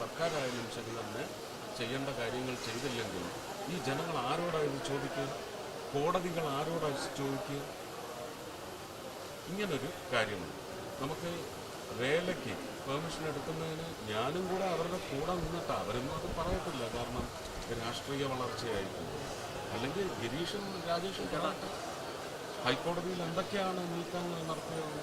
സർക്കാരായാലും ശരി തന്നെ ചെയ്യേണ്ട കാര്യങ്ങൾ ചെയ്തില്ലെങ്കിൽ ഈ ജനങ്ങൾ ആരോടാ ഇത് ചോദിക്കുക? കോടതികൾ ആരോടാ ഇത് ചോദിക്കുക? ഇങ്ങനൊരു കാര്യമുണ്ട്. നമുക്ക് വേലയ്ക്ക് പെർമിഷൻ എടുക്കുന്നതിന് ഞാനും കൂടെ അവരുടെ കൂടെ നിന്നിട്ട് അവരൊന്നും അത് പറയത്തില്ല. കാരണം രാഷ്ട്രീയ വളർച്ചയായിരിക്കും. അല്ലെങ്കിൽ ഗിരീഷും രാജേഷും പറയട്ടെ ഹൈക്കോടതിയിൽ എന്തൊക്കെയാണ് നീക്കങ്ങൾ നടത്തിയത്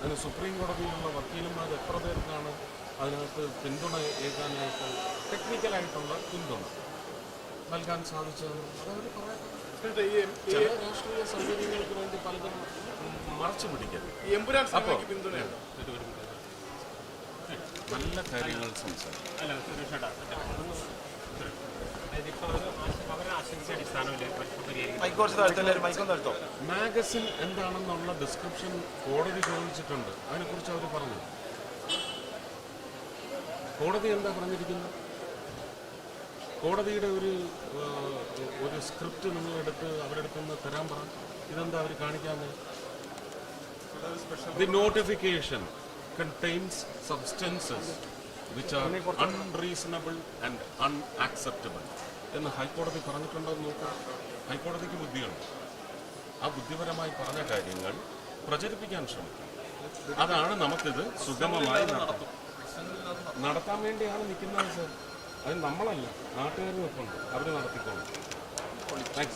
അതിന് സുപ്രീം കോടതിയിലുള്ള വക്കീലന്മാർ എത്ര പേർക്കാണ് അതിനകത്ത് പിന്തുണ ഏകാനായിട്ട് ടെക്നിക്കലായിട്ടുള്ള പിന്തുണ നൽകാൻ സാധിച്ചതെന്ന് അതവർ പറയട്ടെ ചില രാഷ്ട്രീയ സൗകര്യങ്ങൾക്ക് വേണ്ടി പലതും മറച്ചു പിടിക്കരുത് സിനിമയ്ക്ക് നല്ല കാര്യങ്ങൾ സംസാരിക്കും മാഗസിൻ എന്താണെന്നുള്ള ഡിസ്ക്രിപ്ഷൻ കോടതി ചോദിച്ചിട്ടുണ്ട്. അതിനെക്കുറിച്ച് അവർ പറഞ്ഞു. കോടതി എന്താ പറഞ്ഞിരിക്കുന്നത്? കോടതിയുടെ ഒരു ഒരു സ്ക്രിപ്റ്റ് നിങ്ങൾ എടുത്ത് അവരെടുത്ത് നിന്ന് തരാൻ പറ. ഇതെന്താ അവർ കാണിക്കാന്ന് the notification contains substances which are unreasonable and unacceptable എന്ന് ഹൈക്കോടതി പറഞ്ഞിട്ടുണ്ടോ എന്ന് നോക്കാം. ഹൈക്കോടതിക്ക് ബുദ്ധിയുണ്ട്. ആ ബുദ്ധിപരമായി പറഞ്ഞ കാര്യങ്ങൾ പ്രചരിപ്പിക്കാൻ ശ്രമിക്കും. അതാണ് നമുക്കിത് സുഗമമായി നടത്തും നടത്താൻ വേണ്ടിയാണ് നിൽക്കുന്നത് സർ. അത് നമ്മളല്ല. നാട്ടുകാരും ഒപ്പം അവർ നടത്തിക്കോളും. താങ്ക്സ്